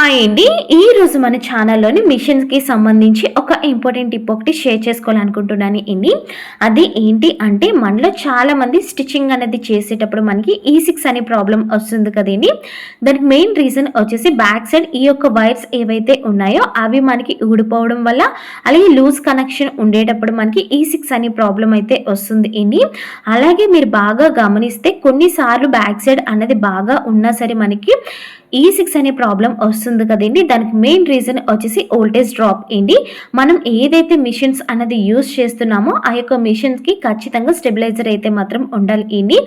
Hi అండి ఈ రోజు మన ఛానల్లోని మిషన్స్కి సంబంధించి ఒక ఇంపార్టెంట్ టిప్ ఒకటి షేర్ చేసుకోవాలనుకుంటున్నాను అండి. అది ఏంటి అంటే మనలో చాలామంది స్టిచ్చింగ్ అనేది చేసేటప్పుడు మనకి ఈ సిక్స్ అనే ప్రాబ్లం వస్తుంది కదండి. దానికి మెయిన్ రీజన్ వచ్చేసి బ్యాక్ సైడ్ ఈ యొక్క వైర్స్ ఏవైతే ఉన్నాయో అవి మనకి ఊడిపోవడం వల్ల అలాగే లూజ్ కనెక్షన్ ఉండేటప్పుడు మనకి ఈ సిక్స్ అనే ప్రాబ్లం అయితే వస్తుంది అండి. అలాగే మీరు బాగా గమనిస్తే కొన్నిసార్లు బ్యాక్ సైడ్ అనేది బాగా ఉన్నా సరే మనకి ఈ సిక్స్ అనే ప్రాబ్లం వస్తుంది కదండి. దానికి మెయిన్ రీజన్ వచ్చేసి ఓల్టేజ్ డ్రాప్ ఏంటి? మనం ఏదైతే మిషన్స్ అన్నది యూస్ చేస్తున్నామో ఆ యొక్క మిషన్స్కి ఖచ్చితంగా స్టెబిలైజర్ అయితే మాత్రం ఉండాలి ఏంటి?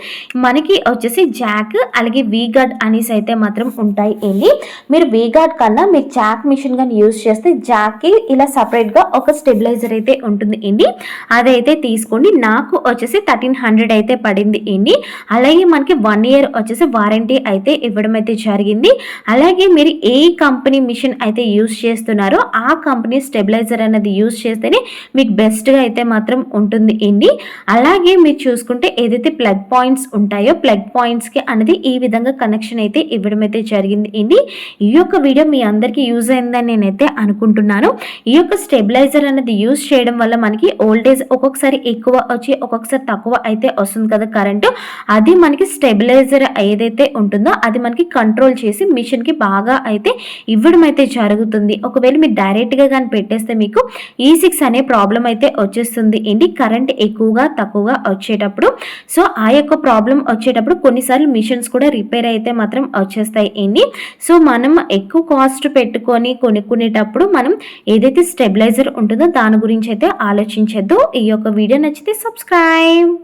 మనకి వచ్చేసి జాక్ అలాగే వీగార్డ్ అనేసి అయితే మాత్రం ఉంటాయి ఏంటి? మీరు వీగార్డ్ కన్నా మీరు జాక్ మిషన్ కానీ యూస్ చేస్తే జాక్కి ఇలా సపరేట్గా ఒక స్టెబిలైజర్ అయితే ఉంటుంది ఏంటి? అదైతే తీసుకోండి. నాకు వచ్చేసి థర్టీన్ హండ్రెడ్ అయితే పడింది ఏంటి? అలాగే మనకి వన్ ఇయర్ వచ్చేసి వారంటీ అయితే ఇవ్వడం అయితే జరిగింది. అలాగే మీరు ఏ కంపెనీ మిషన్ అయితే యూస్ చేస్తున్నారో. ఆ కంపెనీ స్టెబిలైజర్ అనేది యూస్ చేస్తేనే మీకు బెస్ట్గా అయితే మాత్రం ఉంటుంది ఏంటి? అలాగే మీరు చూసుకుంటే ఏదైతే ప్లగ్ పాయింట్స్ ఉంటాయో ప్లగ్ పాయింట్స్కి అనేది ఈ విధంగా కనెక్షన్ అయితే ఇవ్వడం అయితే జరిగింది ఏంటి? ఈ యొక్క వీడియో మీ అందరికీ యూజ్ అయిందని నేనైతే అనుకుంటున్నాను. ఈ యొక్క స్టెబిలైజర్ అనేది యూజ్ చేయడం వల్ల మనకి ఓల్టేజ్ ఒక్కొక్కసారి ఎక్కువ వచ్చి ఒక్కొక్కసారి తక్కువ అయితే వస్తుంది కదా కరెంటు అది మనకి స్టెబిలైజర్ ఏదైతే ఉంటుందో అది మనకి కంట్రోల్ చేసి మిషన్కి బాగా అయితే ఇవ్వడం అయితే జరుగుతుంది. ఒకవేళ మీరు డైరెక్ట్గా కానీ పెట్టేస్తే మీకు e ఈ సిక్స్ అనే ప్రాబ్లం అయితే వచ్చేస్తుంది. ఏంటి? కరెంట్ ఎక్కువగా తక్కువగా వచ్చేటప్పుడు. సో ఆ యొక్క ప్రాబ్లం వచ్చేటప్పుడు కొన్నిసార్లు మిషన్స్ కూడా రిపేర్ అయితే మాత్రం వచ్చేస్తాయి. ఏంటి? సో మనం ఎక్కువ కాస్ట్ పెట్టుకొని కొనుక్కునేటప్పుడు మనం ఏదైతే స్టెబిలైజర్ ఉంటుందో దాని గురించి అయితే ఆలోచించద్దు. ఈ యొక్క వీడియో నచ్చితే సబ్స్క్రైబ్